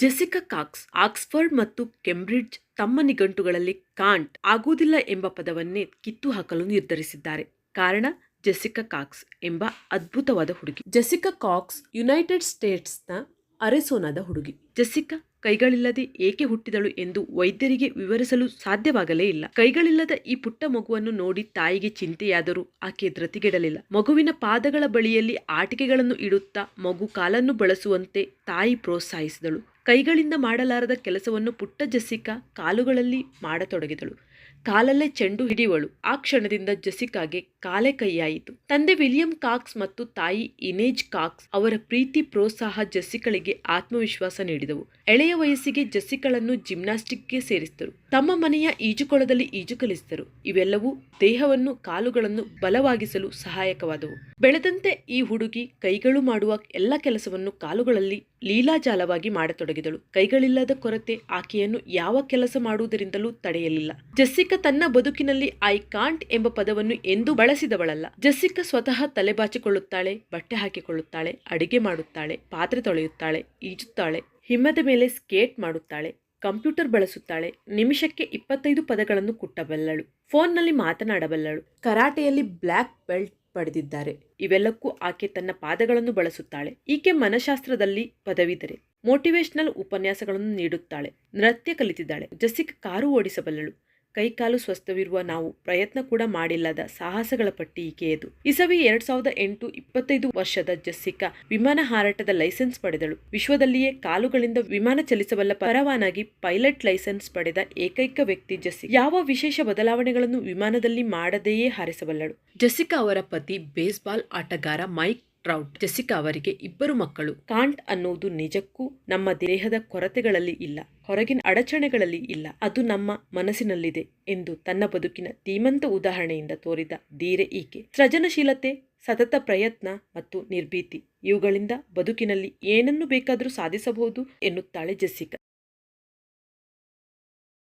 Jessica Cox, Oxford ಮತ್ತು Cambridge ತಮ್ಮ ನಿಘಂಟುಗಳಲ್ಲಿ ಕಾಂಟ್ ಆಗುವುದಿಲ್ಲ ಎಂಬ ಪದವನ್ನೇ ಕಿತ್ತು ಹಾಕಲು ನಿರ್ಧರಿಸಿದ್ದಾರೆ. ಕಾರಣ, ಜೆಸಿಕಾ ಕಾಕ್ಸ್ ಎಂಬ ಅದ್ಭುತವಾದ ಹುಡುಗಿ. ಜೆಸಿಕಾ ಕಾಕ್ಸ್, ಯುನೈಟೆಡ್ ಸ್ಟೇಟ್ಸ್ನ ಅರೆಸೋನಾದ ಹುಡುಗಿ. ಜೆಸಿಕಾ ಕೈಗಳಿಲ್ಲದೆ ಏಕೆ ಹುಟ್ಟಿದಳು ಎಂದು ವೈದ್ಯರಿಗೆ ವಿವರಿಸಲು ಸಾಧ್ಯವಾಗಲೇ ಇಲ್ಲ. ಕೈಗಳಿಲ್ಲದ ಈ ಪುಟ್ಟ ಮಗುವನ್ನು ನೋಡಿ ತಾಯಿಗೆ ಚಿಂತೆಯಾದರೂ ಆಕೆ ಧೃತಿಗೆಡಲಿಲ್ಲ ಮಗುವಿನ ಪಾದಗಳ ಬಳಿಯಲ್ಲಿ ಆಟಿಕೆಗಳನ್ನು ಇಡುತ್ತಾ ಮಗು ಕಾಲನ್ನು ಬಳಸುವಂತೆ ತಾಯಿ ಪ್ರೋತ್ಸಾಹಿಸಿದಳು. ಕೈಗಳಿಂದ ಮಾಡಲಾರದ ಕೆಲಸವನ್ನು ಪುಟ್ಟ ಜೆಸ್ಸಿಕಾ ಕಾಲುಗಳಲ್ಲಿ ಮಾಡತೊಡಗಿದಳು. ಕಾಲಲ್ಲೇ ಚೆಂಡು ಹಿಡಿಯುವಳು ಆ ಕ್ಷಣದಿಂದ ಜೆಸಿಕಾಗೆ ಕಾಲೇ ಕೈಯಾಯಿತು. ತಂದೆ ವಿಲಿಯಂ ಕಾಕ್ಸ್ ಮತ್ತು ತಾಯಿ ಇನೇಜ್ ಕಾಕ್ಸ್ ಅವರ ಪ್ರೀತಿ, ಪ್ರೋತ್ಸಾಹ ಜೆಸ್ಸಿಕಳಿಗೆ ಆತ್ಮವಿಶ್ವಾಸ ನೀಡಿದವು. ಎಳೆಯ ವಯಸ್ಸಿಗೆ ಜೆಸ್ಸಿಕಳನ್ನು ಜಿಮ್ನಾಸ್ಟಿಕ್ಗೆ ಸೇರಿಸಿದರು. ತಮ್ಮ ಮನೆಯ ಈಜುಕೊಳದಲ್ಲಿ ಈಜು ಕಲಿಸಿದರು. ಇವೆಲ್ಲವೂ ದೇಹವನ್ನು, ಕಾಲುಗಳನ್ನು ಬಲವಾಗಿಸಲು ಸಹಾಯಕವಾದವು. ಬೆಳೆದಂತೆ ಈ ಹುಡುಗಿ ಕೈಗಳು ಮಾಡುವ ಎಲ್ಲ ಕೆಲಸವನ್ನು ಕಾಲುಗಳಲ್ಲಿ ಲೀಲಾಜಾಲವಾಗಿ ಮಾಡತೊಡಗಿದಳು. ಕೈಗಳಿಲ್ಲದ ಕೊರತೆ ಆಕೆಯನ್ನು ಯಾವ ಕೆಲಸ ಮಾಡುವುದರಿಂದಲೂ ತಡೆಯಲಿಲ್ಲ. ಜೆಸ್ಸಿಕಾ ತನ್ನ ಬದುಕಿನಲ್ಲಿ ಐ ಕಾಂಟ್ ಎಂಬ ಪದವನ್ನು ಎಂದೂ ಬಳಸಿದವಳಲ್ಲ. ಜೆಸ್ಸಿಕಾ ಸ್ವತಃ ತಲೆಬಾಚಿಕೊಳ್ಳುತ್ತಾಳೆ, ಬಟ್ಟೆ ಹಾಕಿಕೊಳ್ಳುತ್ತಾಳೆ, ಅಡಿಗೆ ಮಾಡುತ್ತಾಳೆ, ಪಾತ್ರೆ ತೊಳೆಯುತ್ತಾಳೆ, ಈಜುತ್ತಾಳೆ ಹಿಮ್ಮದ ಮೇಲೆ ಸ್ಕೇಟ್ ಮಾಡುತ್ತಾಳೆ, ಕಂಪ್ಯೂಟರ್ ಬಳಸುತ್ತಾಳೆ, ನಿಮಿಷಕ್ಕೆ ಇಪ್ಪತ್ತೈದು ಪದಗಳನ್ನು ಕುಟ್ಟಬಲ್ಲಳು, ಫೋನ್ನಲ್ಲಿ ಮಾತನಾಡಬಲ್ಲಳು, ಕರಾಟೆಯಲ್ಲಿ ಬ್ಲ್ಯಾಕ್ ಬೆಲ್ಟ್ ಪಡೆದಿದ್ದಾರೆ. ಇವೆಲ್ಲಕ್ಕೂ ಆಕೆ ತನ್ನ ಪಾದಗಳನ್ನು ಬಳಸುತ್ತಾಳೆ. ಈಕೆ ಮನಶಾಸ್ತ್ರದಲ್ಲಿ ಪದವಿದರೆ ಮೋಟಿವೇಶನಲ್ ಉಪನ್ಯಾಸಗಳನ್ನು ನೀಡುತ್ತಾಳೆ, ನೃತ್ಯ ಕಲಿತಿದ್ದಾಳೆ ಜಸಿಕ್ ಕಾರು ಓಡಿಸಬಲ್ಲಳು ಕೈಕಾಲು ಸ್ವಸ್ಥವಿರುವ ನಾವು ಪ್ರಯತ್ನ ಕೂಡ ಮಾಡಿಲ್ಲದ ಸಾಹಸಗಳ ಪಟ್ಟಿ ಈಕೆಯದು ಇಸವಿ ಎರಡ್ ಸಾವಿರದ ಎಂಟು ಇಪ್ಪತ್ತೈದು ವರ್ಷದ ಜಸ್ಸಿಕಾ ವಿಮಾನ ಹಾರಾಟದ ಲೈಸೆನ್ಸ್ ಪಡೆದಳು. ವಿಶ್ವದಲ್ಲಿಯೇ ಕಾಲುಗಳಿಂದ ವಿಮಾನ ಚಲಿಸಬಲ್ಲ ಪರವಾನಗಿ ಪೈಲಟ್ ಲೈಸೆನ್ಸ್ ಪಡೆದ ಏಕೈಕ ವ್ಯಕ್ತಿ ಜಸ್ಸಿಕಾ. ಯಾವ ವಿಶೇಷ ಬದಲಾವಣೆಗಳನ್ನು ವಿಮಾನದಲ್ಲಿ ಮಾಡದೆಯೇ ಹಾರಿಸಬಲ್ಲಳು. ಜಸ್ಸಿಕಾ ಅವರ ಪತಿ ಬೇಸ್ಬಾಲ್ ಆಟಗಾರ ಮೈಕ್ ಟ್ರೌಟ್ ಜೆಸಿಕಾ ಅವರಿಗೆ ಇಬ್ಬರು ಮಕ್ಕಳು. ಕಾಂಟ್ ಅನ್ನುವುದು ನಿಜಕ್ಕೂ ನಮ್ಮ ದೇಹದ ಕೊರತೆಗಳಲ್ಲಿ ಇಲ್ಲ. ಹೊರಗಿನ ಅಡಚಣೆಗಳಲ್ಲಿ ಇಲ್ಲ. ಅದು ನಮ್ಮ ಮನಸ್ಸಿನಲ್ಲಿದೆ ಎಂದು ತನ್ನ ಬದುಕಿನ ಧೀಮಂತ ಉದಾಹರಣೆಯಿಂದ ತೋರಿದ ಧೀರೆ ಈಕೆ. ಸೃಜನಶೀಲತೆ, ಸತತ ಪ್ರಯತ್ನ ಮತ್ತು ನಿರ್ಭೀತಿ ಇವುಗಳಿಂದ ಬದುಕಿನಲ್ಲಿ ಏನನ್ನು ಬೇಕಾದರೂ ಸಾಧಿಸಬಹುದು ಎನ್ನುತ್ತಾಳೆ ಜೆಸಿಕಾ